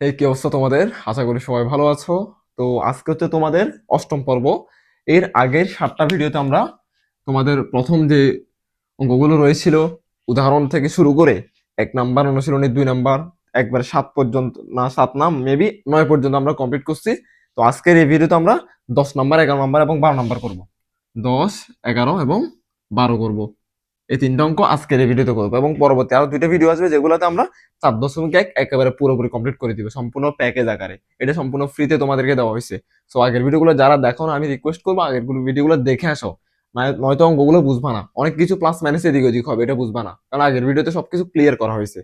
এই কি অবস্থা তোমাদের? আশা করি সবাই ভালো আছো। তো আজকে হচ্ছে তোমাদের অষ্টম পর্ব। এর আগের সাতটা ভিডিওতে আমরা তোমাদের প্রথম যে অঙ্কগুলো রয়েছিল, উদাহরণ থেকে শুরু করে এক নাম্বার অনুশীলনী দুই নাম্বার, একবার সাত পর্যন্ত, না, সাত না মেবি নয় পর্যন্ত আমরা কমপ্লিট করছি। তো আজকের এই ভিডিওতে আমরা দশ নাম্বার, এগারো নাম্বার এবং বারো নাম্বার করব। দশ, এগারো এবং বারো করব। এই তিনটা অঙ্ক আজকের এই ভিডিওতে করব এবং পরবর্তী আরও দুইটা ভিডিও আসবে যেগুলোতে আমরা চার দশমিক এক একেবারে পুরোপুরি কমপ্লিট করে দিবে সম্পূর্ণ প্যাকেজ আকারে। এটা সম্পূর্ণ ফ্রিতে তোমাদেরকে দেওয়া হয়েছে। সো আগের ভিডিওগুলো যারা দেখো না, আমি রিকোয়েস্ট করব আগের ভিডিওগুলো দেখে আসো। নয়- নয়তো অঙ্কগুলো বুঝবা না। অনেক কিছু প্লাস মাইনাস এদিক ওদিক হবে, এটা বুঝবা না। কারণ আগের ভিডিওতে সবকিছু ক্লিয়ার করা হয়েছে।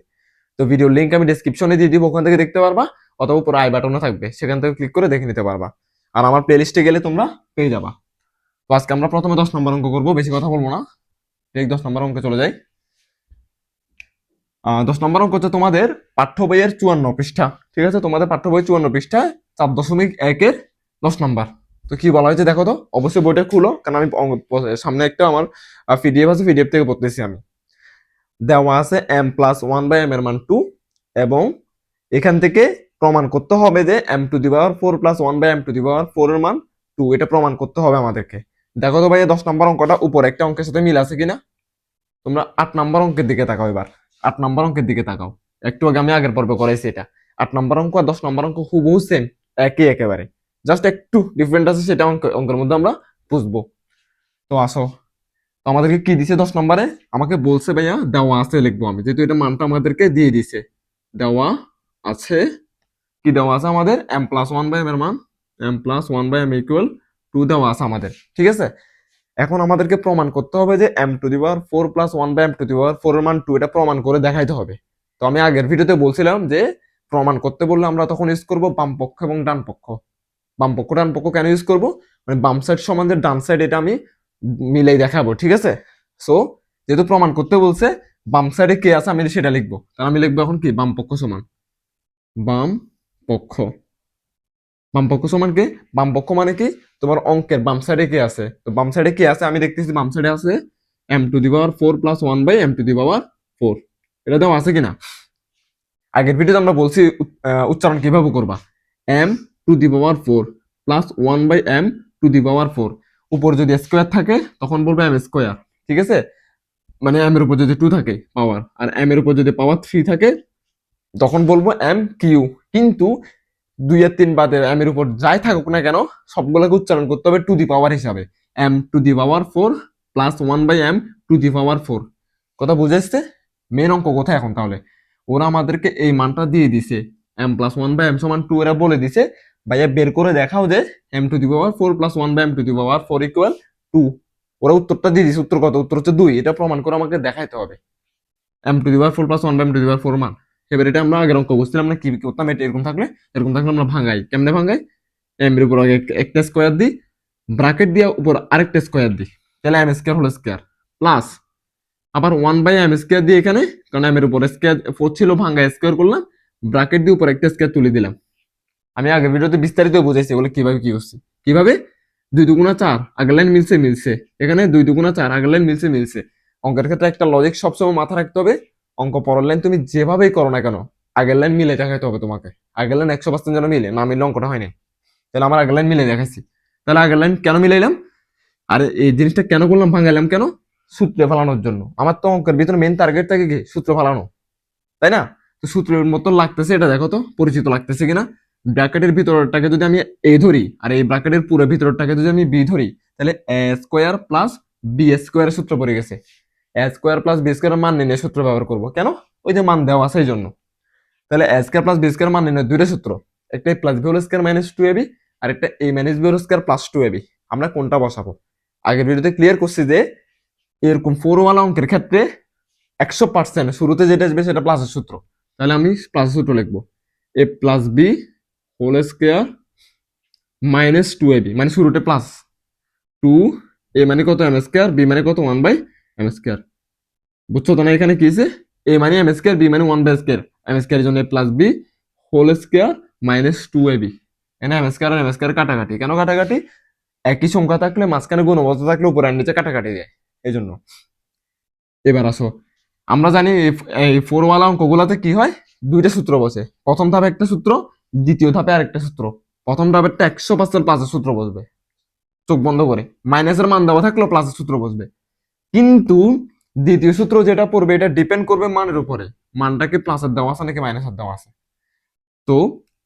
তো ভিডিও লিঙ্ক আমি ডেসক্রিপশনে দিয়ে দিব, ওখান থেকে দেখতে পারবা, অথবা পুরো আই বাটনে থাকবে। সেখান থেকে ক্লিক করে দেখে নিতে পারবা। আর আমার প্লে লিস্টে গেলে তোমরা পেয়ে যাবা। তো আজকে আমরা প্রথমে দশ নম্বর অঙ্ক করব, বেশি কথা বলব না। ঠিক দশ নম্বর অঙ্কে চলে যাই। দশ নম্বর অঙ্ক হচ্ছে তোমাদের পাঠ্য বইয়ের চুয়ান্ন পৃষ্ঠা, ঠিক আছে? তোমাদের পাঠ্য বই চুয়ান্ন পৃষ্ঠা, চার দশমিক একের দশ নম্বর। তো কি বলা হয়েছে দেখো তো? অবশ্যই বইটা খুলো, কারণ আমি সামনে একটা আমার পিডিএফ আছে পিডিএফ থেকে পড়তেছি আমি। দেওয়া আছে M plus one by M এর মান টু এবং এখান থেকে প্রমাণ করতে হবে যে M to the power four plus one by M to the power four এর মান টু এটা প্রমাণ করতে হবে আমাদেরকে। দেখো তো ভাই দশ নম্বর অঙ্কটা উপর একটা অঙ্কের সাথে মিল আছে কিনা? তোমরা আট নম্বর অঙ্কের দিকে তাকাও এবার। আট নম্বর অঙ্কের দিকে তাকাও। একটু আগে আমি আগের পর্বে করাইছি এটা। আট নম্বর অঙ্ক আর দশ নম্বর অঙ্ক হুবহু সেম একই একেবারে। জাস্ট একটু ডিফারেন্ট আছে, সেটা অঙ্ক অঙ্কের মধ্যে আমরা বুঝব। তো আসো। তো আমাদেরকে কি দিছে দশ নম্বরে? আমাকে বলছে ভাইয়া, দেওয়া আছে লিখব আমি। যেহেতু এটা মানটা আমাদেরকে দিয়ে দিছে। দেওয়া আছে। কি দেওয়া আছে আমাদের? M plus one by M এর মান। M plus one by M equal to দেওয়া আছে আমাদের। ঠিক আছে? এখন আমাদেরকে প্রমাণ করতে হবে যে M to the power four plus one by M to the power four এর মান টু এটা প্রমাণ করে দেখাইতে হবে। তো আমি আগের ভিডিওতে বলছিলাম যে প্রমাণ করতে বললে আমরা তখন ইউজ করব বাম পক্ষ এবং ডান পক্ষ। বাম পক্ষ, ডান পক্ষ কেন ইউজ করব? মানে বাম সাইড সমান যে ডান সাইড এটা আমি মিলেই দেখাবো, ঠিক আছে? সো যেহেতু প্রমাণ করতে বলছে, বাম সাইডে কে আছে আমি সেটা লিখব। তাহলে আমি লিখব এখন কি? বাম পক্ষ সমান। বাম পক্ষ। বাম পক্ষ সমান কি? বামপক্ষ মানে কি? তোমার অঙ্কের বাম সাইডে কে আছে? তো বাম সাইডে কে আছে? আমি দেখতেছি বাম সাইডে আছে M to the power four plus one by M to the power four এটা দেওয়া আছে কিনা? আগের ভিডিওতে আমরা বলছি উচ্চারণ কীভাবে করবা? M to the power four plus one by M to the power four উপর যদি স্কোয়ার থাকে, তখন বলবে এম স্কোয়ার ঠিক আছে? মানে এম এর উপর যদি টু থাকে পাওয়ার আর এম এর উপর যদি পাওয়ার থ্রি থাকে, তখন বলব এম কিউ কিন্তু দুই আর তিন বাদে এম এর উপর যাই থাকুক না কেন, সবগুলোকে উচ্চারণ করতে হবে টু দি পাওয়ার হিসাবে। M to the power four plus one by M to the power four কথা বুঝে এসছে? মেন অঙ্ক কোথায় এখন তাহলে? ওরা আমাদেরকে এই মানটা দিয়ে দিছে। M plus one by M সমান টু এরা বলে দিছে। ভাইয়া বের করে দেখাও যে M to the power four plus one by M to the power four equal to ওরা উত্তরটা দিয়ে দিছে। উত্তর কত? উত্তর হচ্ছে দুই। এটা প্রমাণ করে আমাকে দেখাইতে হবে। M to the power four plus one by M to the power four মান। এবার এটা আমরা আগের অঙ্ক বুঝছিলাম না, কি করতাম? এটা এরকম থাকলে এরকম থাকলে আমরা ভাঙাই। কেমনে ভাঙাই? এম এর উপর আগে একটা স্কোয়ার দিই ব্রাকেট দিয়ে উপর আরেকটা স্কোয়ার দিই। তাহলে এম স্কোয়ার হলো স্কোয়ার প্লাস আবার ওয়ান বাই এম স্কোয়ার দিয়ে এখানে, কারণ এম এর উপর স্কোয়ার ফোর ছিল ভাঙা স্কোয়ার করলাম ব্রাকেট দিয়ে উপর একটা স্কোয়ার তুলে দিলাম। আমি আগের ভিডিওতে বিস্তারিত বুঝাইছি এগুলো কীভাবে কি করছি। কীভাবে? দুই দুগুণা চার, আগের লাইন মিলছে মিলছে। এখানে দুই দুগুণা চার, আগের লাইন মিলছে মিলছে। অঙ্কের ক্ষেত্রে একটা লজিক সবসময় মাথা রাখতে হবে অঙ্ক পরের লাইন তুমি যেভাবেই করো না কেন, আগের লাইন মিলে দেখাইতে হবে তোমাকে। আগের লাইন একশো পার্সেন্ট যেন মিলে, না মিললে অঙ্কটা হয়নি তাহলে আমার আগের লাইন মিলে দেখাইছি। তাহলে আগের লাইন কেন মিলাইলাম? আর এই জিনিসটা কেন করলাম, ভাঙাইলাম কেন? সূত্রে ফেলানোর জন্য। আমার তো অঙ্কের ভিতরে মেন টার্গেট থাকে কি? সূত্র ফেলানো। তাই না? তো সূত্রের মতো লাগতেছে এটা, দেখো তো, পরিচিত লাগতেছে কিনা? ব্র্যাকেটের ভিতরটাকে যদি আমি এ ধরি, আর এই ব্র্যাকেটের পুরো ভিতরটাকে যদি আমি বি ধরি, তাহলে এ স্কোয়ার প্লাস বি স্কোয়ারের সূত্র পড়ে গেছে। স্কোয়ার প্লাস বি স্কোয়ার মান নির্ণয় সূত্র ব্যবহার করব। কেন? ওই যে মান দেওয়া আছে এই জন্য তাহলে A square plus B square মান নির্ণয় দুইটা সূত্র। একটা A plus B whole square minus two AB আর একটা A minus B whole square plus two AB আমরা কোনটা বসাবো? আগের ভিডিওতে ক্লিয়ার করছি যে, এরকম ফোর ওয়ালা অঙ্কের ক্ষেত্রে একশো পার্সেন্ট শুরুতে যেটা আসবে সেটা প্লাসের সূত্র। তাহলে আমি প্লাসের সূত্র লিখব। A plus B whole square minus two A B মানে শুরুতে প্লাস টু এ মানে কত? এম স্কোয়ার বি মানে কত? ওয়ান বাই এম স্কোয়ার বুঝছ? তো না, এখানে কি আছে এ মানে এম স্কোয়ার বি মানে one by square M square জন্য plus B whole square minus two A B এখানে এম স্কোয়ার আর এম স্কোয়ার কাটাকাটি। কেন কাটাকাটি? একই সংখ্যা থাকলে মাঝখানে গুণ অবস্থা থাকলে উপরে আর নিচে কাটাকাটি দেয়। এই জন্য এবার আসো। আমরা জানি এই- ফোরওয়ালা অঙ্কগুলোতে কি হয়? দুইটা সূত্র বসে। প্রথম ধাপে একটা সূত্র, দ্বিতীয় ধাপে আরেকটা সূত্র। প্রথম ধাপেরটা একশো পার্সেন্ট প্লাসের সূত্র বসবে। চোখ বন্ধ করে। মাইনাসের মান দেওয়া থাকলেও প্লাসের সূত্র বসবে। কিন্তু দ্বিতীয় সূত্র যেটা পড়বে, এটা ডিপেন্ড করবে মানের উপরে। মানটা কি প্লাসের দেওয়া আছে নাকি মাইনাসের দেওয়া আছে? তো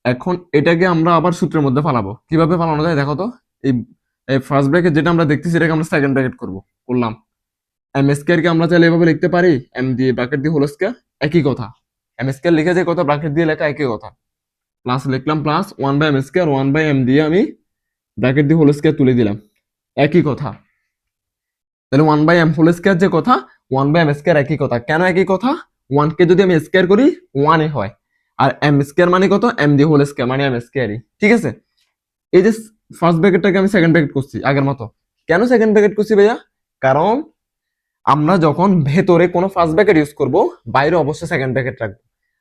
এখন এটাকে আমরা আবার সূত্রের মধ্যে ফালাবো। কীভাবে ফালানো যায় দেখো তো? এই ফার্স্ট ব্র্যাকেট যেটা আমরা দেখতেছি, এটাকে আমরা সেকেন্ড ব্র্যাকেট করব। করলাম। এম কে আমরা চাইলে এভাবে লিখতে পারি। এম দিয়ে ব্র্যাকেট দিয়ে হোল স্কোয়ার একই কথা। এম স্কোয়ার লিখে যে কথা ব্র্যাকেট দিয়ে লেখা একই কথা। প্লাস লিখলাম plus one by M square one by M দিয়ে আমি ব্র্যাকেট দিয়ে হোল স্কোয়ার তুলে দিলাম। একই কথা। তাহলে one by M whole square যে কথা ওয়ান বাই এম স্কোয়ার একই কথা। কেন একই কথা? ওয়ান কে যদি আমি স্কোয়ার করি ওয়ানে হয়। আর এম স্কোয়ার মানে কত? এম দিয়ে হোল স্কোয়ার মানে এম স্কোয়ারই ঠিক আছে? এই যে ফার্স্ট ব্র্যাকেটটাকে আমি সেকেন্ড ব্র্যাকেট করছি, আগের মতো। কেন সেকেন্ড ব্র্যাকেট করছি ভাইয়া? কারণ আমরা যখন ভেতরে কোনো ফার্স্ট ব্র্যাকেট ইউজ করব, বাইরে অবশ্যই সেকেন্ড ব্র্যাকেট রাখব।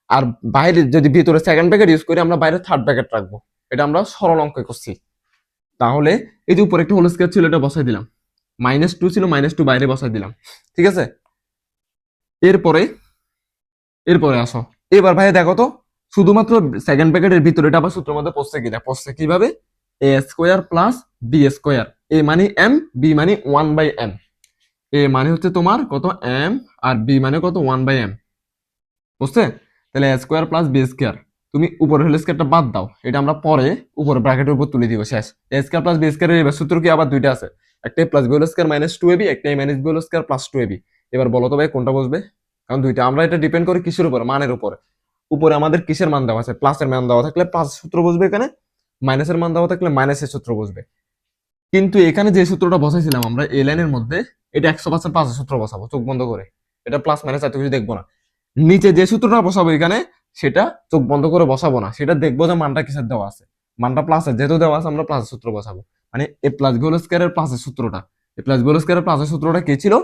আর বাইরে যদি ভিতরে সেকেন্ড ব্র্যাকেট ইউজ করি, আমরা বাইরে থার্ড ব্র্যাকেট রাখব। এটা আমরা সরল অঙ্কে করছি। তাহলে এই যে উপরে একটা হোল স্কোয়ার ছিল, এটা বসাই দিলাম। মাইনাস টু ছিল মাইনাস টু বাইরে বসাই দিলাম। ঠিক আছে? এরপরে এরপরে আসো। এবার ভাই দেখো তো, শুধুমাত্র সেকেন্ড ব্র্যাকেটের ভিতরে আবার সূত্রের মধ্যে পড়ছে কিনা? পড়ছে কীভাবে? A square plus B square A মানে এম বি মানে ওয়ান বাই এম এ মানে হচ্ছে তোমার কত এম আর বি মানে কত ওয়ান বাই এম বুঝছে? তাহলে A square plus B square তুমি উপরে হোল স্কোয়ারটা বাদ দাও। এটা আমরা পরে উপরে ব্র্যাকেটের উপর তুলে দিব শেষ। এ স্কোয়ার প্লাস বি স্কোয়ারের এবার সূত্র কি আবার দুইটা আছে? একটা plus B square minus two AB একটা minus B square plus two AB এবার বলো তো ভাই, কোনটা বসবে? কারণ দুইটা। আমরা এটা ডিপেন্ড করি কিসের উপর? মানের উপর। উপরে আমাদের কিসের মান দেওয়া আছে? প্লাসের মান দেওয়া থাকলে প্লাস সূত্র বসবে এখানে মাইনাসের মান দেওয়া থাকলে মাইনাসের সূত্র বসবে। কিন্তু এখানে যে সূত্রটা বসাইছিলাম আমরা এ লাইনের মধ্যে, এটা একশো পার্সেন্ট প্লাসের সূত্র বসাবো, চোখ বন্ধ করে। এটা প্লাস মাইনাস এত কিছু দেখব না। নিচে যে সূত্রটা বসাবো এখানে, সেটা চোখ বন্ধ করে বসাবো না। সেটা দেখব যে মানটা কিসের দেওয়া আছে। মানটা প্লাসের যেহেতু দেওয়া আছে, আমরা প্লাসের সূত্র বসাবো। মানে এ প্লাস বি হোল স্কোয়ারের প্লাসের সূত্রটা। এ প্লাস বি হোল স্কোয়ারের প্লাসের সূত্রটা কি ছিল?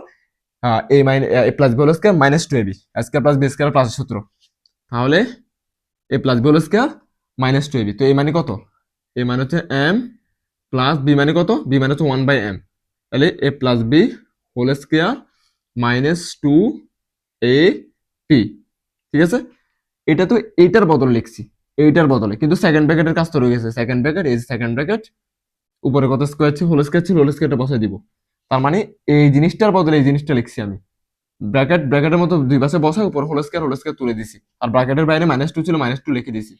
A mine A plus B whole square minus two AB square plus B square প্লাসের সূত্র। তাহলে A plus B square minus two AB তো এ মানে কত? এ মানে হচ্ছে এম প্লাস বি মানে কত? বি মানে হচ্ছে ওয়ান বাই এম তাহলে A plus B whole square minus two A B ঠিক আছে? এটা তো এইটার বদলে লিখছি, এইটার বদলে। কিন্তু সেকেন্ড ব্র্যাকেটের কাজ তো রয়ে গেছে। সেকেন্ড ব্র্যাকেট এই সেকেন্ড ব্র্যাকেট উপরে কত স্কোয়ার ছিল হোল স্কোয়ার ছিল হোল স্কোয়ারটা বসাই দিব। তার মানে এই জিনিসটার বদলে এই জিনিসটা লিখছি আমি। ব্র্যাকেট ব্র্যাকেটের মতো দুই পাশে বসাই উপর হোল স্কোয়ার হোল স্কোয়ার তুলে দিছি। আর ব্র্যাকেটের বাইরে মাইনাস টু ছিল মাইনাস টু লিখে দিছি।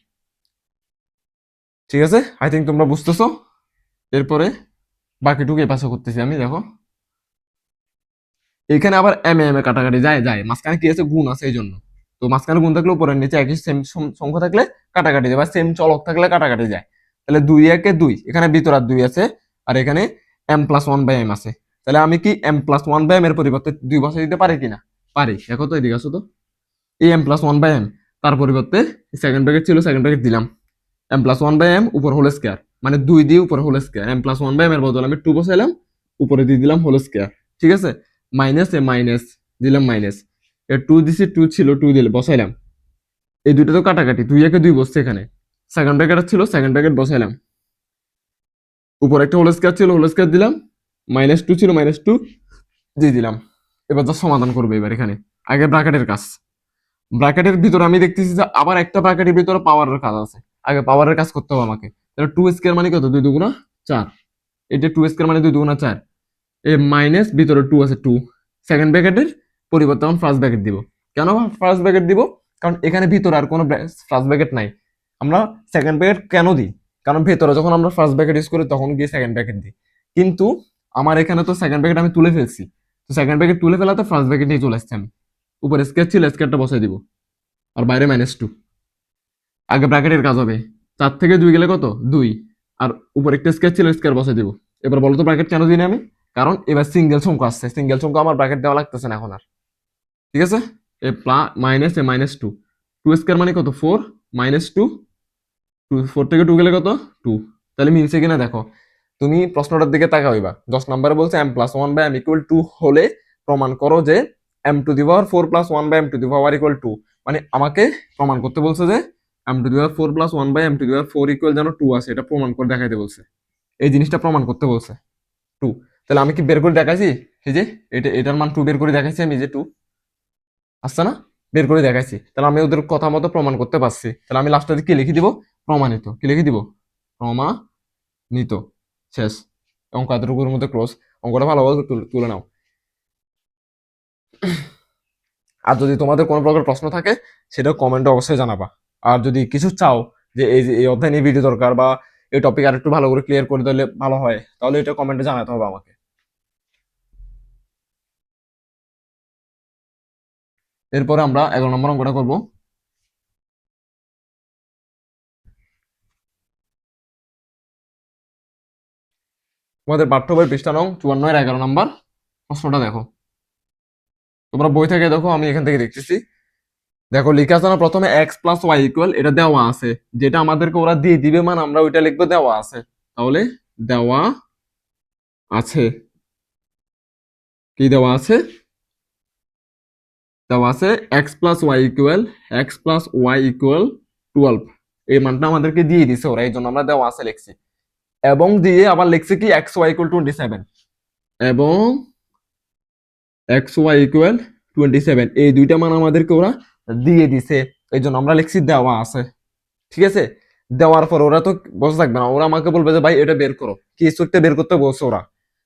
ঠিক আছে? আই থিঙ্ক তোমরা বুঝতেছো? এরপরে বাকিটুকু এই পাশে করতেছি আমি, দেখো। এখানে আবার এম এম এ কাটাকাটি, যায় যায়। মাঝখানে কি আছে? গুণ আছে এই জন্য। তো মাঝখানে গুণ থাকলে উপরের নিচে একই সেম সংখ্যা থাকলে কাটাকাটি যায়, বা সেম চলক থাকলে কাটাকাটি যায়। তাহলে দুই একে দুই, এখানে ভিতর আর দুই আছে, আর এখানে M plus one by M আছে। তাহলে আমি কি M plus one by M এর পরিবর্তে দুই বছর দিতে পারি কিনা? পারি। দেখো তো এদিকে আসো তো। এই M plus one by M তার পরিবর্তে সেকেন্ড ব্র্যাকেট ছিল সেকেন্ড ব্র্যাকেট দিলাম। M plus one by M উপর হোল স্কোয়ার মানে দুই দিয়ে উপর whole square M plus one by M এর বদলে আমি টু বসাইলাম, উপরে দিয়ে দিলাম হোল স্কোয়ার ঠিক আছে? মাইনাস এ মাইনাস দিলাম মাইনাস এ টু দিছি টু ছিল টু দিলে বসাইলাম। এই দুইটা তো কাটাকাটি, দুই একে দুই বসছে এখানে। সেকেন্ড ব্র্যাকেট ছিল সেকেন্ড ব্র্যাকেট বসাইলাম। উপরে একটা হোল স্কোয়ার ছিল হোল স্কোয়ার দিলাম মাইনাস টু ছিল মাইনাস টু দিয়ে দিলাম। এবার যা সমাধান করবে এবার এখানে। আগে ব্র্যাকেটের কাজ। ব্র্যাকেটের ভিতরে আমি দেখতেছি যে আবার একটা ব্র্যাকেটের ভিতরে পাওয়ারের কাজ আছে। আগে পাওয়ারের কাজ করতে হবে আমাকে। তাহলে টু স্কোয়ার মানে কত? দুই দুগুণা চার। এটা টু স্কোয়ার মানে দুই দুগুণা চার। এ মাইনাস ভিতরে টু আছে টু সেকেন্ড ব্র্যাকেটের পরিবর্তে আমি ফার্স্ট ব্র্যাকেট দিব। কেন ফার্স্ট ব্র্যাকেট দিব? কারণ এখানে ভিতরে আর কোনো ফার্স্ট ব্র্যাকেট নাই। আমরা সেকেন্ড প্যাকেট কেন দিই? কারণ ভেতরে যখন আমরা ফার্স্ট প্যাকেট ইউজ করি, তখন গিয়ে সেকেন্ড প্যাকেট দিই। কিন্তু আমার এখানে তো সেকেন্ড প্যাকেট আমি তুলে ফেলছি। তো সেকেন্ড প্যাকেট তুলে ফেলাতে ফার্স্ট প্যাকেট নিয়ে চলে আসছি আমি। উপরে স্কেচ ছিল স্কেয়ারটা বসাই দিব। আর বাইরে মাইনাস টু আগে ব্র্যাকেটের কাজ হবে। চার থেকে দুই গেলে কত? দুই। আর উপরে একটা স্কেচ ছিল স্কেয়ার বসাই দিব। এবার বলো তো ব্র্যাকেট কেন দিই আমি? কারণ এবার সিঙ্গেল সংখ্যা আসছে। সিঙ্গেল সংখ্যা আমার ব্র্যাকেট দেওয়া লাগতেছে না এখন আর। ঠিক আছে? A plus minus A minus two two square মানে কত? Four minus two two, four থেকে টু গেলে কত? টু। তাহলে মিলছে কিনা দেখো। তুমি প্রশ্নটার দিকে তাকা হইবা দশ নম্বরে বলছে M plus one by M equal two হলে প্রমাণ করো যে M to the power four plus one by M to the power equal two মানে আমাকে প্রমাণ করতে বলছে যে M to the power four plus one by M to the power four equal যেন টু আছে এটা প্রমাণ করে দেখাইতে বলছে। এই জিনিসটা প্রমাণ করতে বলছে। টু তাহলে আমি কি বের করে দেখাইছি? এই যে, এটা, এটার মান টু বের করে দেখাইছি আমি যে টু আসছে না? বের করে দেখাইছি। তাহলে আমি ওদের কথা মতো প্রমাণ করতে পারছি। তাহলে আমি লাস্টে কি লিখে দিব? প্রমাণিত। কি লিখে দিব? প্রমাণিত। শেষ। অঙ্ক এতটুকুর মধ্যে ক্লোজ অঙ্কটা ভালোভাবে তুলে- নাও। আর যদি তোমাদের কোনো প্রকার প্রশ্ন থাকে, সেটা কমেন্টে অবশ্যই জানাবা। আর যদি কিছু চাও যে এই যে এই অধ্যায় নিয়ে ভিডিও দরকার বা এই টপিক আর একটু ভালো করে ক্লিয়ার করে দিলে ভালো হয়, তাহলে এটা কমেন্টে জানাতে হবে আমাকে। এরপরে আমরা এগারো নম্বর অঙ্কটা করব। তোমাদের পাঠ্য বই পৃষ্ঠা নং চুয়ান্ন এগারো নম্বর প্রশ্নটা দেখো। তোমরা বই থেকে দেখো, আমি এখান থেকে দেখতেছি। দেখো, লেখা আছে না, প্রথমে এক্স প্লাস ওয়াই ইকুয়াল এটা দেওয়া আছে। যেটা আমাদেরকে ওরা দিয়ে দিবে, মান আমরা ওইটা লিখব, দেওয়া আছে। তাহলে দেওয়া আছে। কি দেওয়া আছে? দেওয়া আছে X plus Y equal X plus Y equal twelve এই মানটা আমাদেরকে দিয়ে দিছে ওরা, এই জন্য আমরা দেওয়া আছে, লিখছি। এবং দিয়ে আবার লিখছে কি X Y equal twenty seven এবং X Y equal twenty seven এই দুইটা মান আমাদেরকে ওরা দিয়ে দিছে। এই জন্য আমরা লিখছি দেওয়া আছে। ঠিক আছে? দেওয়ার পর ওরা তো বসে থাকবে না। ওরা আমাকে বলবে যে, ভাই, এটা বের করো। কি সূত্রটা বের করতে বলছে ওরা?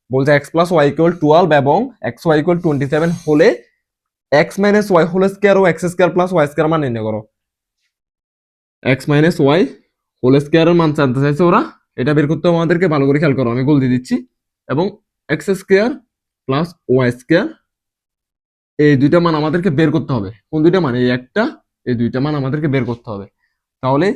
বলছে X plus Y equal twelve এবং X Y equal twenty seven হলে X minus Y whole square ও X square plus Y square মান নির্ণয় করো। এক্স মাইনাস ওয়াই হোল স্কোয়ারের মান জানতে চাইছে ওরা? এটা বের করতে হবে আমাদেরকে, ভালো করে খেয়াল করো, আমি গোল দিয়ে দিচ্ছি। এবং X square plus Y square এই দুইটা মান আমাদেরকে বের করতে হবে। কোন দুইটা মান? এই একটা, এই দুইটা মান আমাদেরকে বের করতে হবে। তাহলে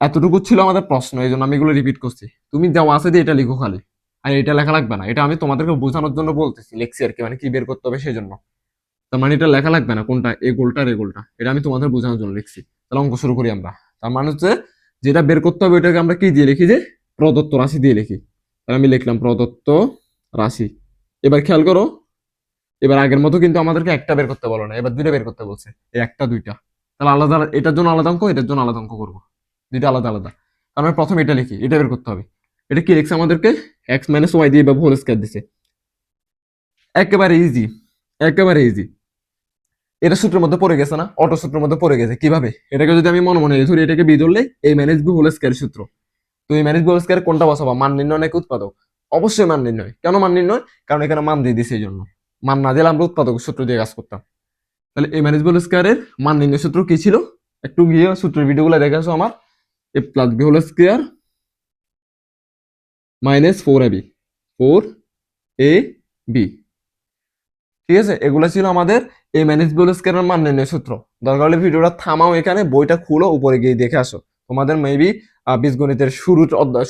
এতটুকু ছিল আমাদের প্রশ্ন, এই জন্য আমি এগুলো রিপিট করছি। তুমি যাও আছে দিয়ে এটা লিখো খালি। আর এটা লেখা লাগবে না। এটা আমি তোমাদেরকে বোঝানোর জন্য বলতেছি, লিখছি আর কি মানে কি বের করতে হবে সেই জন্য তার মানে এটা লেখা লাগবে না, কোনটা? এই গোলটা এই গোলটা। এটা আমি তোমাদের বোঝানোর জন্য লিখছি। তাহলে অঙ্ক শুরু করি আমরা। তার মানে হচ্ছে, যেটা বের করতে হবে ওইটাকে আমরা কি দিয়ে লিখি যে প্রদত্ত রাশি দিয়ে লিখি। তাহলে আমি লিখলাম প্রদত্ত রাশি। এবার খেয়াল করো, এবার আগের মতো কিন্তু আমাদেরকে একটা বের করতে বলো না, এবার দুইটা বের করতে বলছে, এই একটা, দুইটা। তাহলে আলাদা, এটার জন্য আলাদা অঙ্ক, এটার জন্য আলাদা অঙ্ক করব। দুইটা আলাদা আলাদা। তার মানে প্রথমে এটা লিখি, এটা বের করতে হবে। এটা কি লিখছে আমাদেরকে? এক্স মাইনাস ওয়াই দিয়ে বা হোল স্কয়ার দিছে। একেবারে ইজি একেবারে ইজি এটা সূত্রের মধ্যে পড়ে গেছে না? অটো সূত্রের মধ্যে পড়ে গেছে, কীভাবে? এটাকে যদি আমি মনে মনে ধরি, এটাকে বি ধরলে এই ম্যানেজ বি হোল স্কয়ার সূত্র। তো এই ম্যানেজ বি হোল কোনটা বসাবো? মান নির্ণয় নাকি উৎপাদক? অবশ্যই মান নির্ণয়। কেন মান নির্ণয়? কারণ এখানে মান দিয়ে দিছে এই জন্য মান না দিলে আমরা উৎপাদক সূত্র দিয়ে কাজ করতাম। তাহলে এই ম্যানেজ বি মান নির্ণয় সূত্র কি ছিল? একটু গিয়ে সূত্রের ভিডিওগুলো দেখে আসো আমার। A plus B whole square minus four A B four A B ঠিক আছে? এগুলো ছিল আমাদের এই ম্যানেজ হোল মান নির্ণয় সূত্র। দরকার হলে ভিডিওটা থামাও এখানে, বইটা খুলো, উপরে গিয়ে দেখে আসো। তোমাদের মেবি বীজগণিতের শুরু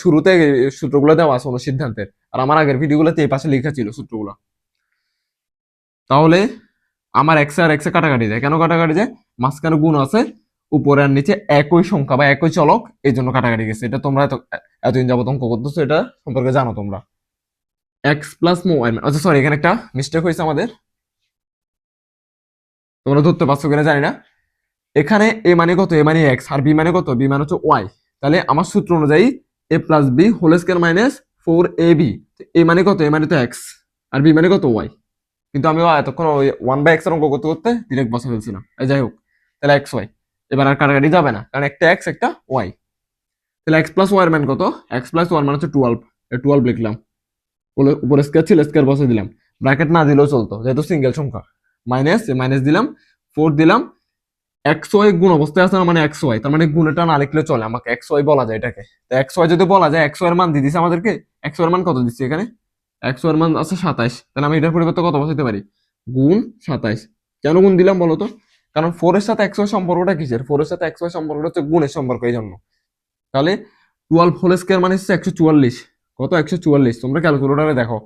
শুরুতে সূত্রগুলো দেওয়া আছে অনুসিদ্ধান্তের আর আমার আগের ভিডিওগুলোতে এই পাশে লেখা ছিল সূত্রগুলো। তাহলে আমার এক্স আর এক্সে কাটাকাটি যায়। কেন কাটাকাটি যায়? মাঝখানে গুণ আছে উপরে আর নিচে একই সংখ্যা বা একই চলক, এই জন্য কাটাকাটি গেছে। এটা তোমরা এত এতদিন যাবত অঙ্ক করতেছো, এটা সম্পর্কে জানো তোমরা। এক্স প্লাস ওয়াই আচ্ছা সরি এখানে একটা মিস্টেক হয়েছে আমাদের। তোমরা ধরতে পারছ কিনা জানি না। এখানে এ মানে কত? এ মানে এক্স আর বি মানে কত? বি মানে হচ্ছে ওয়াই তাহলে আমার সূত্র অনুযায়ী A plus B whole square minus four A B A মানে কত? এ মানে তো এক্স আর বি মানে কত? ওয়াই কিন্তু আমি এতক্ষণ ওই ওয়ান বাই এক্সের অঙ্ক করতে করতে ডিরেক্ট বসে ফেলছিলাম। যাই হোক, তাহলে এক্স ওয়াই এবার আর কাটাকাটি যাবে না, কারণ একটা এক্স একটা ওয়াই তাহলে এক্স প্লাস ওয়াই মান কত? এক্স প্লাস ওয়ান মানে হচ্ছে টুয়েলভ টুয়েলভ লিখলাম। উপরে স্কয়ার ছিল স্কয়ার বসে দিলাম। ব্র্যাকেট না দিলেও চলতো, যেহেতু সিঙ্গেল সংখ্যা। মাইনাস মাইনাস দিলাম ফোর দিলাম এক্স ওয়াই গুণ অবস্থায় আছে না মানে এক্স ওয়াই তার মানে গুণটা না লিখলে চলে। আমাকে এক্স ওয়াই বলা যায় এটাকে। তো এক্স ওয়াই যদি বলা যায় এক্স ওয়াই এর মান দিয়ে দিছে আমাদেরকে এক্স ওয়াই এর মান কত দিচ্ছে এখানে? এক্স ওয়াই এর মান আছে সাতাইশ। তাহলে আমি এটার পরিবর্তে কত বসাইতে পারি? গুণ সাতাইশ। কেন গুণ দিলাম বলো তো? কারণ ফোর এর সাথে এক্স সম্পর্কটা কিসের? ফোর এর সাথে এক্স সম্পর্কটা হচ্ছে গুণের সম্পর্ক এই জন্য। তাহলে টুয়েলভ হোল স্কয়ার মানে হচ্ছে একশো চুয়াল্লিশ। কত? একশো চুয়াল্লিশ। তোমরা ক্যালকুলেটারে দেখো।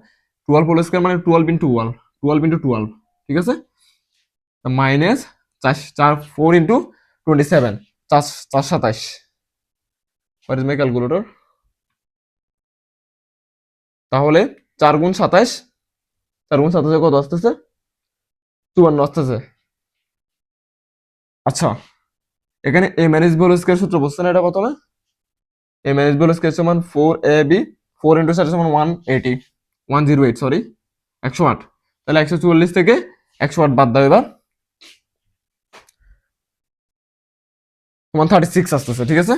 টুয়েলভ হোল স্কয়ার মানে twelve into one twelve into twelve ঠিক আছে? মাইনাস চার চার ফোর ইন্টু টোয়েন্টি সেভেন চার চার সাতাইশ হোয়াট ইজ মাই ক্যালকুলেটর তাহলে চার গুণ সাতাইশ চার গুণ সাতাশে কত আসতেছে? চুয়ান্ন আসতেছে। আচ্ছা এখানে এ ম্যানেজ বল স্কয়ার সূত্র বুঝছে না এটা কত না এ ম্যানেজ বল স্কয়ার সমান four A B four into সাথে সমান one eighty one zero eight sorry একশো আট। তাহলে একশো চুয়াল্লিশ থেকে একশো আট বাদ দাও এবার। তোমার থার্টি সিক্স আসতেছে, ঠিক আছে?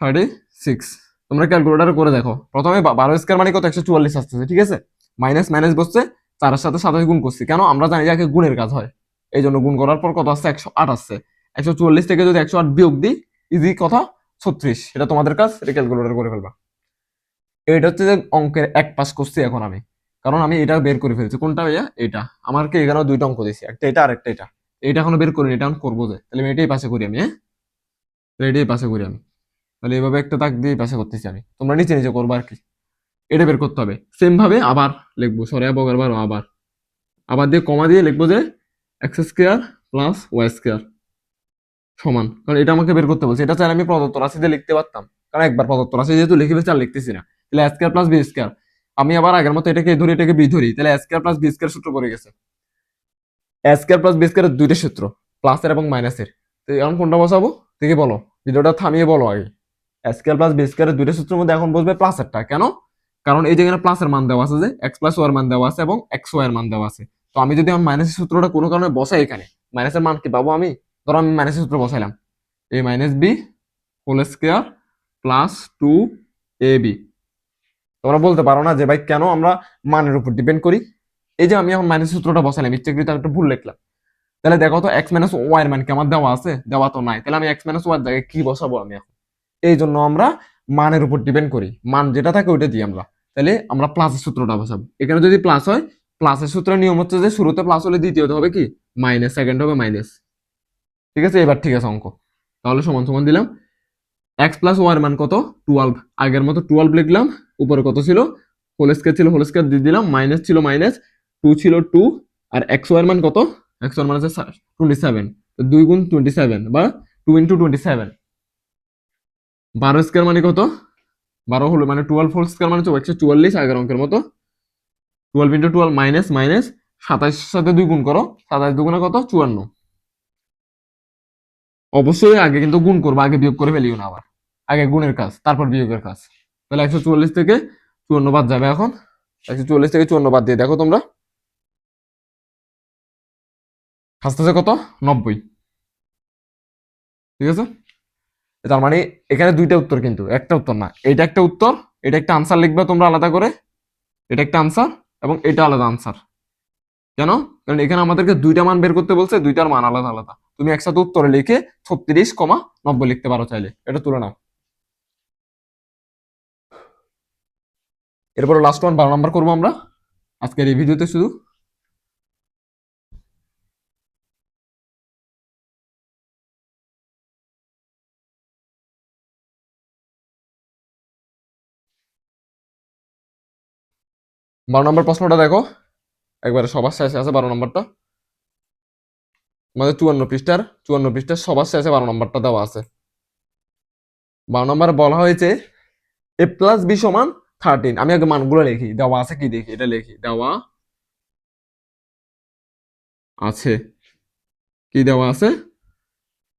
থার্টি সিক্স তোমরা ক্যালকুলেটার করে দেখো। প্রথমে বারো স্কোয়ার মানে কত? একশো চুয়াল্লিশ আসতেছে, ঠিক আছে? মাইনাস মাইনাস বসছে, চারের সাথে সাতাশ গুণ করছি। কেন? আমরা জানি যে আগে গুণের কাজ হয়। এই জন্য গুণ করার পর কত আসছে? একশো আট আসছে। একশো চুয়াল্লিশ থেকে যদি একশো আট বিয়োগ দিই ইজি কথা, ছত্রিশ। এটা তোমাদের কাজ, এটা ক্যালকুলেটার করে ফেলবা। এটা হচ্ছে যে অঙ্কের এক পাস করছি এখন আমি। কারণ আমি এটা বের করে ফেলছি। কোনটা ভাইয়া? এটা আমার কি এখানে দুইটা অঙ্ক দিয়েছি। একটা এটা আর একটা এটা। এটা এখনও বের করিনি, এটা এখন করব যে। তাহলে আমি এটাই পাশে করি আমি হ্যাঁ? তাহলে এটাই পাশে করি আমি। তাহলে এইভাবে একটা তাক দিয়ে পাশে করতেছি আমি। তোমরা নিচে নিচে করব আর কি এটা বের করতে হবে। সেম ভাবে আবার লিখব। সরে বগার বার আবার। আবার দিয়ে কমা দিয়ে লিখব যে X square plus Y square সমান। কারণ এটা আমাকে বের করতে বলছে। এটা চাইলে আমি প্রদত্ত রাশি দিয়ে লিখতে পারতাম। কারণ একবার প্রদত্ত রাশি যেহেতু লিখে ফেলছি, আর লিখতেছি না। তাহলে স্কোয়ার প্লাস বি স্কোয়ার আমি আবার আগের মতো এটাকে ধরি, এটাকে বি ধরি। তাহলে স্কোয়ার প্লাস বি স্কোয়ার সূত্র পড়ে গেছে। স্কোয়ার প্লাস বি স্কোয়ারের দুইটা সূত্র প্লাসের এবং মাইনাসের তো এখন কোনটা বসাবো? দেখে বলো। ভিডিওটা থামিয়ে বলো আগে। স্কোয়ার প্লাস বি দুইটা সূত্রের মধ্যে এখন বসবে প্লাসেরটা কেন? কারণ এই যেখানে প্লাসের মান দেওয়া আছে যে এক্স প্লাস ওয়ার মান দেওয়া আছে এবং এক্স ওয়ার মান দেওয়া আছে। তো আমি যদি আমার মাইনাসের সূত্রটা কোনো কারণে বসাই এখানে মাইনাসের মান কি পাবো আমি? ধরো আমি মাইনাসের সূত্র বসাইলাম। A minus B whole square plus two A B তোমরা বলতে পারো না যে ভাই কেন আমরা মানের উপর ডিপেন্ড করি? এই যে আমি এখন মাইনাস সূত্রটা বসাইলাম, ইচ্ছাকৃত একটা ভুল লিখলাম। তাহলে দেখো তো এক্স মাইনাস ওয়াই এর মান কি আমার দেওয়া আছে? দেওয়া তো নাই। তাহলে আমি এক্স মাইনাস ওয়াই জায়গায় কি বসাবো আমি এখন? এই জন্য আমরা মানের উপর ডিপেন্ড করি। মান যেটা থাকে ওইটা দিই আমরা। তাহলে আমরা প্লাসের সূত্রটা বসাবো। এখানে যদি প্লাস হয় প্লাসের সূত্রের নিয়ম হচ্ছে যে শুরুতে প্লাস হলে দ্বিতীয়তে হবে কি? মাইনাস সেকেন্ড হবে মাইনাস ঠিক আছে? এবার ঠিক আছে অঙ্ক। তাহলে সমান সমান দিলাম। এক্স প্লাস ওয়ার মান কত? টুয়েলভ আগের মতো টুয়েলভ লিখলাম। উপরে কত ছিল? হোল স্কোয়ার ছিল হোল স্কোয়ার দিয়ে দিলাম। মাইনাস ছিল মাইনাস টু ছিল টু আর এক্স ওয়ার মান কত? এক্স ওয়ার মান টোয়েন্টি সেভেন দুই গুণ টোয়েন্টি সেভেন বা টু ইন্টু টোয়েন্টি সেভেন বারো স্কোয়ার মানে কত? বারো হলো মানে টুয়েলভ হোল স্কোয়ার মানে একশো চুয়াল্লিশ আগের অঙ্কের মতো। Twelve into twelve minus minus সাতাশ সাথে দুই গুণ করো সাতাশ দুগুণে কত? চুয়ান্ন। অবশ্যই আগে কিন্তু গুণ করব, আগে বিয়োগ করে ফেলিও না আবার। আগে গুণের কাজ, তারপর বিয়োগের কাজ। তাহলে একশো চুয়াল্লিশ থেকে চুয়ান্ন বাদ যাবে এখন। একশো চুয়াল্লিশ থেকে চুয়ান্ন বাদ দিয়ে দেখো তোমরা। আসতেছে কত? নব্বই। ঠিক আছে? তার মানে এখানে দুইটা উত্তর কিন্তু, একটা উত্তর না। এটা একটা উত্তর, এটা একটা আনসার লিখবে তোমরা আলাদা করে। এটা একটা আনসার এবং এটা আলাদা আনসার কেন? কারণ এখানে আমাদেরকে দুইটা মান বের করতে বলছে, দুইটার মান আলাদা আলাদা। তুমি একসাথে উত্তরে লিখে ছত্রিশ কমা নব্বই লিখতে পারো চাইলে। এটা তুলে নাও। এরপর লাস্ট ওয়ান বারো নাম্বার করব আমরা। আজকের এই ভিডিওতে শুধু বারো নম্বর প্রশ্নটা দেখো। একবারে সবার শেষে আছে বারো নম্বরটা। আমাদের চুয়ান্ন পৃষ্ঠার চুয়ান্ন পৃষ্ঠার সবার শেষে বারো নম্বরটা দেওয়া আছে। বারো নম্বর বলা হয়েছে, এ প্লাস বি সমান থার্টিন আমি আগে মানগুলো লিখি। দেওয়া আছে কি দেখি? এটা লিখি। দেওয়া আছে। কি দেওয়া আছে?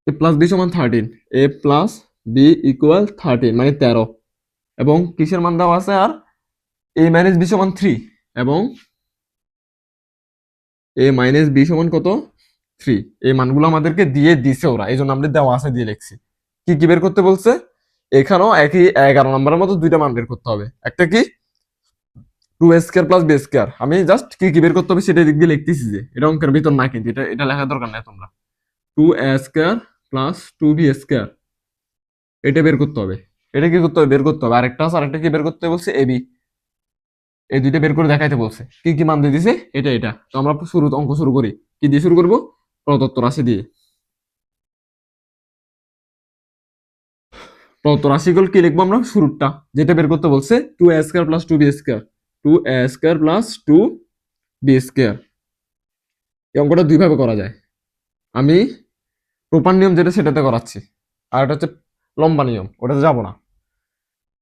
এ প্লাস বি সমান thirteen A plus B equal thirteen মানে তেরো। এবং কিসের মান দেওয়া আছে আর? এ মাইনাস বি সমান থ্রি এবং এ মাইনাস বি সমান কত? থ্রি এই মানগুলো আমাদেরকে দিয়ে দিছে ওরা এই জন্য আমরা দেওয়া আছে দিয়ে লিখছি। কি কি বের করতে বলছে? এখানেও একই এগারো নম্বরের মতো দুইটা মান বের করতে হবে। একটা কি? Two square plus B square আমি জাস্ট কি কি বের করতে হবে সেটা দিক দিয়ে লিখতেছি যে, এটা অঙ্কের ভিতর না কিন্তু, এটা এটা লেখার দরকার নাই তোমরা। Two square plus two B square এটা বের করতে হবে। এটা কি করতে হবে? বের করতে হবে। আরেকটা আছে, আরেকটা কি বের করতে বলছে? এ বি এই দুইটা বের করে দেখাইতে বলছে। কি কি মান দিয়ে দিছে? এটা এটা। তো আমরা শুরু, অঙ্ক শুরু করি। কি দিয়ে শুরু করব? প্রদত্ত রাশি দিয়ে। প্রদত্ত রাশিগুলো কি লিখব আমরা? শুরুটা যেটা বের করতে বলছে two A square plus two B square two A square plus two B square এই অঙ্কটা দুইভাবে করা যায়। আমি প্রপার নিয়ম যেটা, সেটাতে করাচ্ছি। আর এটা হচ্ছে লম্বা নিয়ম। ওটাতে যাব না।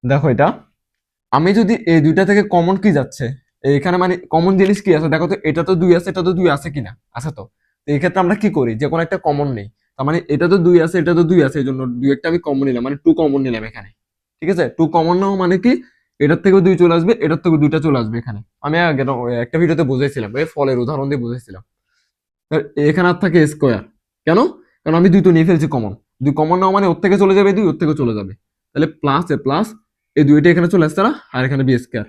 দেখো এটা। আমি যদি এই দুইটা থেকে কমন কি যাচ্ছে? এখানে মানে কমন জিনিস কি আছে? দেখো তো, এটা তো দুই আছে, এটা তো দুই আছে কিনা? আছে তো? তো এই ক্ষেত্রে আমরা কি করি? যে কোনো একটা কমন নেই। তার মানে এটা তো দুই আছে, এটা তো দুই আছে, এই জন্য দুই একটা আমি কমন নিলাম। মানে টু কমন নিলাম এখানে। ঠিক আছে? টু কমন নেওয়া মানে কি? এটার থেকে দুই চলে আসবে, এটার থেকে দুইটা চলে আসবে এখানে। আমি আগে একটা ভিডিওতে বুঝাইছিলাম, এই ফলের উদাহরণ দিয়ে বুঝাইছিলাম। এখানে আর থাকে স্কোয়ার কেন? কারণ আমি দুই তো নিয়ে ফেলছি কমন দুই কমন নেওয়া মানে ওর থেকে চলে যাবে, দুই ওর থেকে চলে যাবে। তাহলে প্লাস এ প্লাস এই দুইটা এখানে চলে আসছে না? আর এখানে বি স্কোয়ার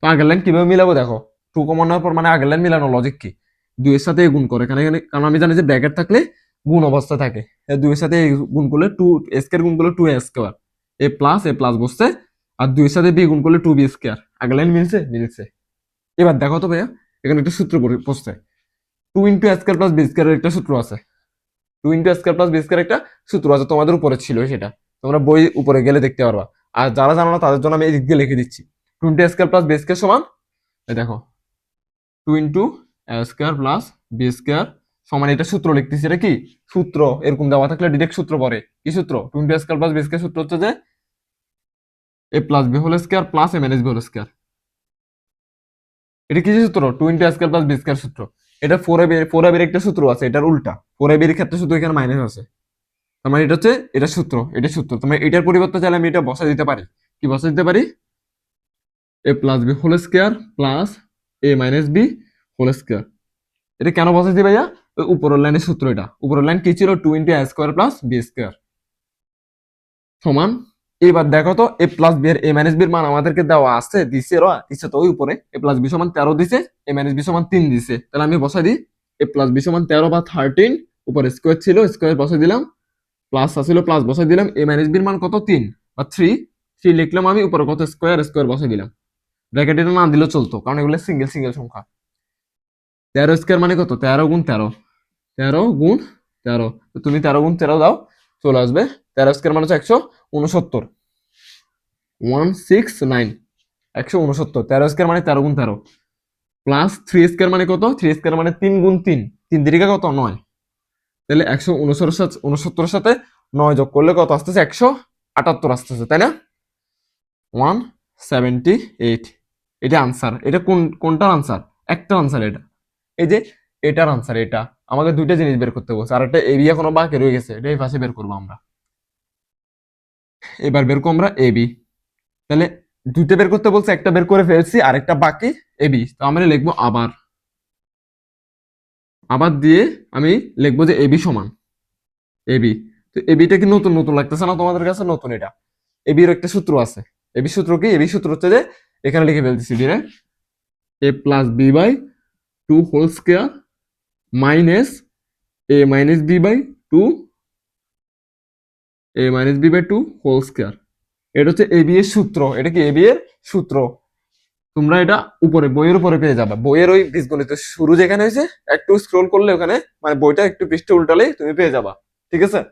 তো আগের লাইন কীভাবে মিলাবো দেখো? টু কমন নেওয়ার পর মানে আগের লাইন মিলানো লজিক কি? দুইয়ের সাথে গুণ করে। এখানে এখানে কারণ আমি জানি যে ব্র্যাকেট থাকলে গুণ অবস্থা থাকে। দুইয়ের সাথে গুণ করলে টু স্কোয়ার গুণ করলে two A square A plus A plus বসছে। আর দুইয়ের সাথে বি গুণ করলে টু বি স্কোয়ার আগের লাইন মিলছে? মিলছে। এবার দেখো তো ভাইয়া, এখানে একটা সূত্র পড়ছে two into square plus B স্কোয়ারের একটা সূত্র আছে। Two into square plus B square একটা সূত্র আছে তোমাদের উপরে ছিল সেটা। তোমরা বই উপরে গেলে দেখতে পারবা। আর যারা জানো না, তাদের জন্য আমি এদিক দিয়ে লিখে দিচ্ছি। Two into square plus B square সমান, এই দেখো two into square plus B square সমান, এটা সূত্র লিখতেছি, এটা কি? সূত্র, এরকম দেওয়া থাকলে ডিরেক্ট সূত্র পড়ে। কি সূত্র? Two into square plus B square সূত্র হচ্ছে যে A plus B whole square plus A minus B whole square এটা কি সূত্র? Two into square plus B square সূত্র। এটা ফোর এ ফোর এর একটা সূত্র আছে, এটার উল্টা। ফোর এর ক্ষেত্রে শুধু এখানে মাইনাস আছে। তার মানে এটা হচ্ছে, এটা সূত্র এটা সূত্র। তোমার এটার পরিবর্তে চাইলে আমি এটা বসা দিতে পারি। কি বসা দিতে পারি? A plus B whole square plus A minus B whole square এটা কেন বসাইছি ভাইয়া? ওই উপরের লাইনের সূত্র এটা। উপরের লাইন কি ছিল? Two into A square plus B square সমান? এবার দেখো তো এ প্লাস বি এর এ মাইনাস বির মান আমাদেরকে দেওয়া আছে, দিছে র, দিছে তো ওই উপরে। এ প্লাস বি সমান তেরো দিছে এ মাইনাস বি সমান তিন দিছে। তাহলে আমি বসাই দিই এ প্লাস বি সমান তেরো বা থার্টিন উপরে স্কোয়ার ছিল স্কোয়ার বসাই দিলাম। প্লাস আসছিল প্লাস বসাই দিলাম এ মাইনাস বির মান কত? তিন বা থ্রি থ্রি লিখলাম আমি উপরে কত? স্কোয়ার স্কোয়ার বসাই দিলাম। ব্র্যাকেট এটা না দিলেও চলতো কারণ এগুলো সিঙ্গেল সিঙ্গেল সংখ্যা। তেরো স্কোয়ার মানে কত? তেরো গুণ তেরো তেরো গুণ তেরো তো তুমি তেরো গুণ তেরো দাও, চলে আসবে। তেরো স্কোয়ার মানে হচ্ছে একশো উনসত্তর ওয়ান সিক্স নাইন একশো উনসত্তর তেরো স্কোয়ার মানে তেরো গুণ তেরো প্লাস থ্রি স্কোয়ার মানে কত? থ্রি স্কোয়ার মানে তিন গুণ তিন। তিন তিরিকা কত? নয়। তাহলে একশো উনসত্তর সাথে সাথে নয় যোগ করলে কত আসতেছে? একশো আটাত্তর আসতেছে, তাই না? ওয়ান সেভেন্টি এইট এটা আনসার এটা কোন কোনটার আনসার একটা আনসার এটা। এই যে এটার আনসার এটা। আমাকে দুইটা জিনিস বের করতে বলছে। আর একটা এবি এখনও বাকি রয়ে গেছে। এটা এই পাশে বের করব আমরা। এবার বের করব আমরা এবি তাহলে দুইটা বের করতে বলছে, একটা বের করে ফেলছি আর একটা বাকি এবি তো আমরা লিখব আবার। আবার দিয়ে আমি লিখব যে এবি সমান। এবি তো এবিটা কি নতুন? নতুন লাগতেছে না তোমাদের কাছে? নতুন এটা। এবির একটা সূত্র আছে। এবি সূত্র কি? এবি সূত্র হচ্ছে যে এখানে লিখে ফেলতেছি direct A plus B by two whole square minus A minus B by two A minus B by two whole square এটা হচ্ছে এবি এর সূত্র। এটা কি এবি এর সূত্র? তোমরা এটা উপরে, বইয়ের উপরে পেয়ে যাবে। বইয়ের ওই বীজগণিত শুরু যেখানে হয়েছে, একটু স্ক্রোল করলে ওখানে মানে বইটা একটু পৃষ্ঠে উল্টালেই তুমি পেয়ে যাবা। ঠিক আছে?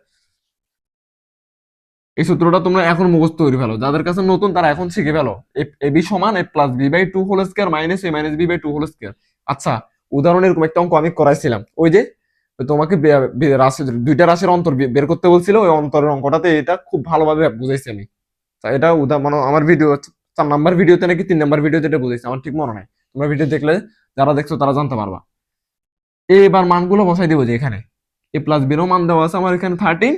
এই সূত্রটা তোমরা এখন মুখস্থ করে ফেলো। যাদের কাছে নতুন, তারা এখন শিখে ফেলো। এ বি সমান A plus B by two whole square minus A minus B by two whole square আচ্ছা উদাহরণ এরকম একটা অঙ্ক আমি করাইছিলাম। ওই যে, তোমাকে রাশি, দুইটা রাশির অন্তর বের করতে বলছিল, ওই অন্তরের অঙ্কটাতে এটা খুব ভালোভাবে বুঝাইছি আমি। এটা উদা- মানে আমার ভিডিও চার নাম্বার ভিডিওতে নাকি তিন নাম্বার ভিডিওতে এটা বুঝাইছি আমার ঠিক মনে নাই। তোমরা ভিডিও দেখলে যারা দেখছ তারা জানতে পারবা। এবার মানগুলো বসাই দেবো যে এখানে। এ প্লাস বিরও মান দেওয়া আছে আমার এখানে থার্টিন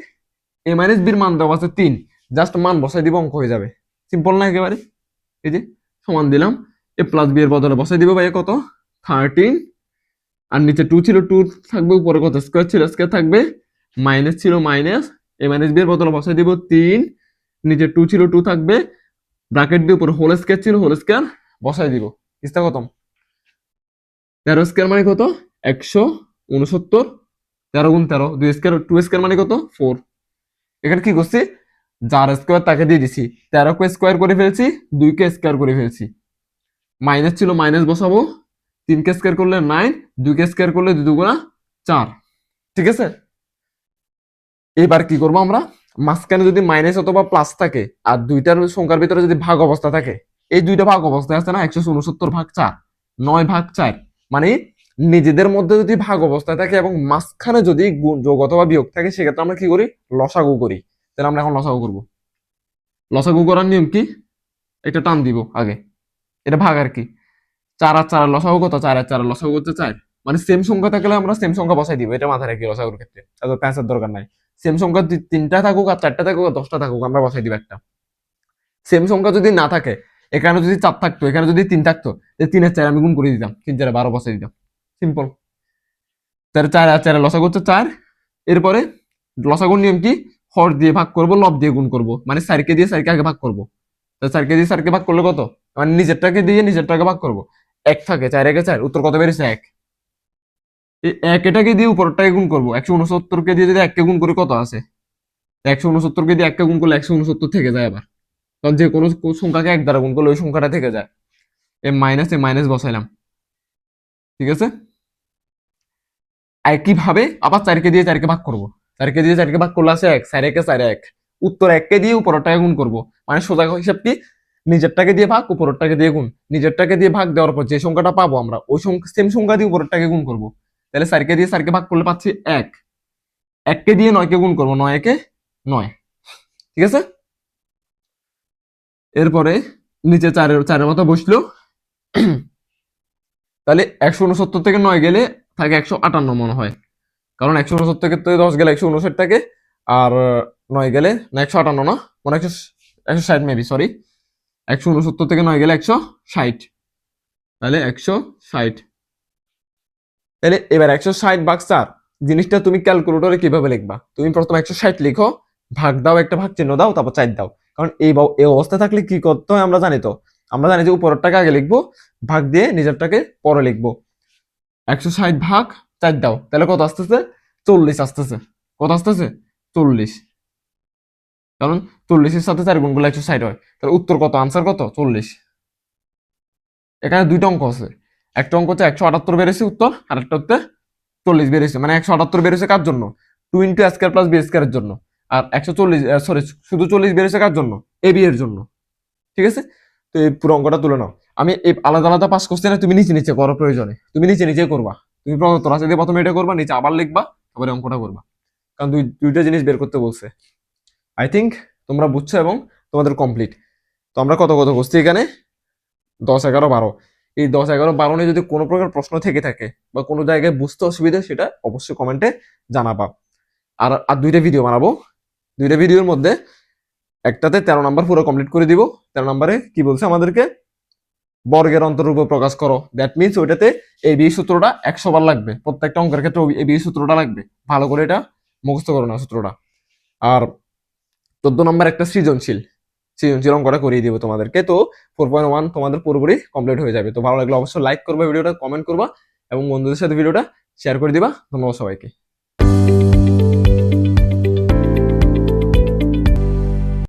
এ মাইনাস বির মান দেওয়া আছে তিন। জাস্ট মান বসাই দিব, অঙ্ক হয়ে যাবে। সিম্পল না একেবারে? এই যে, সমান দিলাম। এ প্লাস বি এর বদলে বসাই দিব ভাই কত? থার্টিন আর নিচে টু ছিল টু থাকবে, উপরে কত? স্কোয়ার ছিল স্কোয়ার থাকবে। মাইনাস ছিল মাইনাস এ মাইনাস বি এর বদলে বসাই দিব, তিন। নিচে টু ছিল টু থাকবে। ব্র্যাকেট দিয়ে উপরে হোল স্কোয়ার ছিল হোল স্কোয়ার বসাই দিব। ইস্তা কত তেরো স্কোয়ার মানে কত? একশো উনসত্তর। তেরো গুণ তেরো, দুই স্কোয়ার টু স্কোয়ার মানে কত? ফোর এখানে কি করছি? যার স্কোয়ার তাকে দিয়ে দিছি। তেরো কে স্কোয়ার করে ফেলছি দুই কে স্কোয়ার করে ফেলছি। মাইনাস ছিল মাইনাস বসাবো। তিন কে স্কোয়ার করলে নাইন দুই কে স্কোয়ার করলে দুগুণা চার। ঠিক আছে? এবার কি করব আমরা? মাঝখানে যদি মাইনাস অথবা প্লাস থাকে, আর দুইটার সংখ্যার ভিতরে যদি ভাগ অবস্থা থাকে, এই দুইটা ভাগ অবস্থায় আছে না, একশো উনসত্তর ভাগ চার, নয় ভাগ চার। মানে নিজেদের মধ্যে যদি ভাগ অবস্থায় থাকে এবং মাঝখানে যদি গুণ, যোগ অথবা বিয়োগ থাকে, সেক্ষেত্রে আমরা কি করি? লসাগু করি। তাহলে আমরা এখন লসাগু করব। লসাগু করার নিয়ম কি? এটা টান দিব আগে। এটা ভাগ আর কি। চার আর চার লসাগু কত? চার আর চার লসাগু করতে চার। মানে সেম সংখ্যা থাকলে আমরা সেম সংখ্যা বসাই দিব। এটা মাথায় রাখি লসাগুর ক্ষেত্রে। প্যাঁচের দরকার নাই। সেম সংখ্যা দুই- তিনটা থাকুক আর চারটা থাকুক আর দশটা থাকুক আমরা বসাই দিব একটা। সেম সংখ্যা যদি না থাকে এখানে যদি চার থাকতো এখানে যদি তিন থাকতো তাহলে তিনের চার আমি গুণ করে দিতাম তিন চারে বারো বসাই দিতাম সিম্পল তার চার আর চার লসা করছে চার এরপরে লসাগুর নিয়ম কি? হর দিয়ে ভাগ করব লব দিয়ে গুণ করব মানে চারকে দিয়ে চারকে আগে ভাগ করব তো চারকে দিয়ে চারকে ভাগ করলে কত? মানে নিজেরটাকে দিয়ে, নিজেরটাকে ভাগ করব এক থাকে চার একে চার উত্তর কত বেরিয়েছে এক। এক এটাকে দিয়ে উপরটাকে গুণ করব। একশো উনসত্তরকে দিয়ে যদি এককে গুণ করে, কত আছে একশো উনসত্তরকে দিয়ে এককে গুণ করলে একশো উনসত্তর থেকে যায় আবার। কারণ যে কোনো সংখ্যাকে এক দ্বারা গুণ করলে ওই সংখ্যাটা থেকে যায়। এ মাইনাস এ মাইনাস বসাইলাম। ঠিক আছে? একইভাবে আবার চারকে দিয়ে চারকে ভাগ করব। চারকে দিয়ে চারকে ভাগ করলে আছে এক, চার একে চার এক। উত্তর এককে দিয়ে উপরটাকে গুণ করব। মানে সোজা হিসাব কি? নিজেরটাকে দিয়ে ভাগ উপরটাকে দিয়ে গুণ। নিজেরটাকে দিয়ে ভাগ দেওয়ার পর যে সংখ্যাটা পাবো আমরা, ওই সেম সংখ্যা দিয়ে উপরটাকে গুণ করব। তাহলে চারকে দিয়ে চারকে ভাগ করলে পাচ্ছি এক। এককে দিয়ে নয়কে গুণ করব, নয় একে নয়। ঠিক আছে? এরপরে নিচে চারের চারের মতো বসল। তাহলে একশো উনসত্তর থেকে নয় গেলে থাকে একশো আটান্ন মনে হয়। কারণ একশো উনসত্তর থেকে দশ গেলে একশো উনষাট থাকে, আর নয় গেলে না, একশো আটান্ন না মানে একশো একশো ষাট মেবি সরি একশো উনসত্তর থেকে নয় গেলে একশো ষাট। তাহলে একশো ষাট। তাহলে এবার একশো ষাট ভাগ চার। জিনিসটা তুমি ক্যালকুলেটরে কীভাবে লিখবা? তুমি প্রথমে একশো ষাট লিখো, ভাগ দাও একটা ভাগ চিহ্ন দাও, তারপর চার দাও। কারণ এই এই অবস্থা থাকলে কি করতে হয় আমরা জানি তো? আমরা জানি যে উপরেরটাকে আগে লিখব, ভাগ দিয়ে নিজেরটাকে পরে লিখব। একশো ষাট ভাগ চার দাও। তাহলে কত আসতেছে? চল্লিশ আসতেছে। কত আসতেছে? চল্লিশ। কারণ চল্লিশের সাথে চার গুণ করলে একশো ষাট হয়। তাহলে উত্তর কত? আনসার কত? চল্লিশ। এখানে দুইটা অঙ্ক আছে। একটা অঙ্ক হচ্ছে একশো আটাত্তর বেড়েছে উত্তর আর একটা হচ্ছে চল্লিশ বেড়েছে। মানে একশো আটাত্তর বেড়েছে কার জন্য? Two into square plus B স্কোয়ারের জন্য। আর একশো চল্লিশ সরি শুধু চল্লিশ বেড়েছে কার জন্য? এ বি এর জন্য। ঠিক আছে? তো এই পুরো অঙ্কটা তুলে নাও। আমি এই আলাদা আলাদা পাস করছি না তুমি নিচে নিচে করো, প্রয়োজনে। তুমি নিচে নিচে করবা। তুমি প্রদত্ত রাশি দিয়ে প্রথমে এটা করবা, নিচে আবার লিখবা, তারপরে অঙ্কটা করবা। কারণ দুই, দুইটা জিনিস বের করতে বলছে। আই থিঙ্ক তোমরা বুঝছ এবং তোমাদের কমপ্লিট তো আমরা কত কত করছি এখানে? দশ, এগারো, বারো। এই দশ এগারো বারো নিয়ে যদি কোনো প্রকার প্রশ্ন থেকে থাকে বা কোনো জায়গায় বুঝতে অসুবিধা সেটা অবশ্যই কমেন্টে জানাবা। আর আর দুইটা ভিডিও বানাবো। দুইটা ভিডিওর মধ্যে একটাতে তেরো নাম্বার পুরো কমপ্লিট করে দিব। তেরো নাম্বারে কি বলছে আমাদেরকে? বর্গের অন্তরূপ প্রকাশ করো। দ্যাট মিনস ওইটাতে এই বি সূত্রটা একশো বার লাগবে। প্রত্যেকটা অঙ্কের ক্ষেত্রে এই বি সূত্রটা লাগবে। ভালো করে এটা মুখস্থ করো না সূত্রটা। আর চোদ্দ নম্বর একটা সৃজনশীল। সৃজনশীল অঙ্কটা করিয়ে দিব তোমাদেরকে। তো ফোর পয়েন্ট ওয়ান তোমাদের পুরোপুরি কমপ্লিট হয়ে যাবে। তো ভালো লাগলে অবশ্যই লাইক করবা, ভিডিওটা কমেন্ট করবা এবং বন্ধুদের সাথে ভিডিওটা শেয়ার করে দিবা। ধন্যবাদ সবাইকে।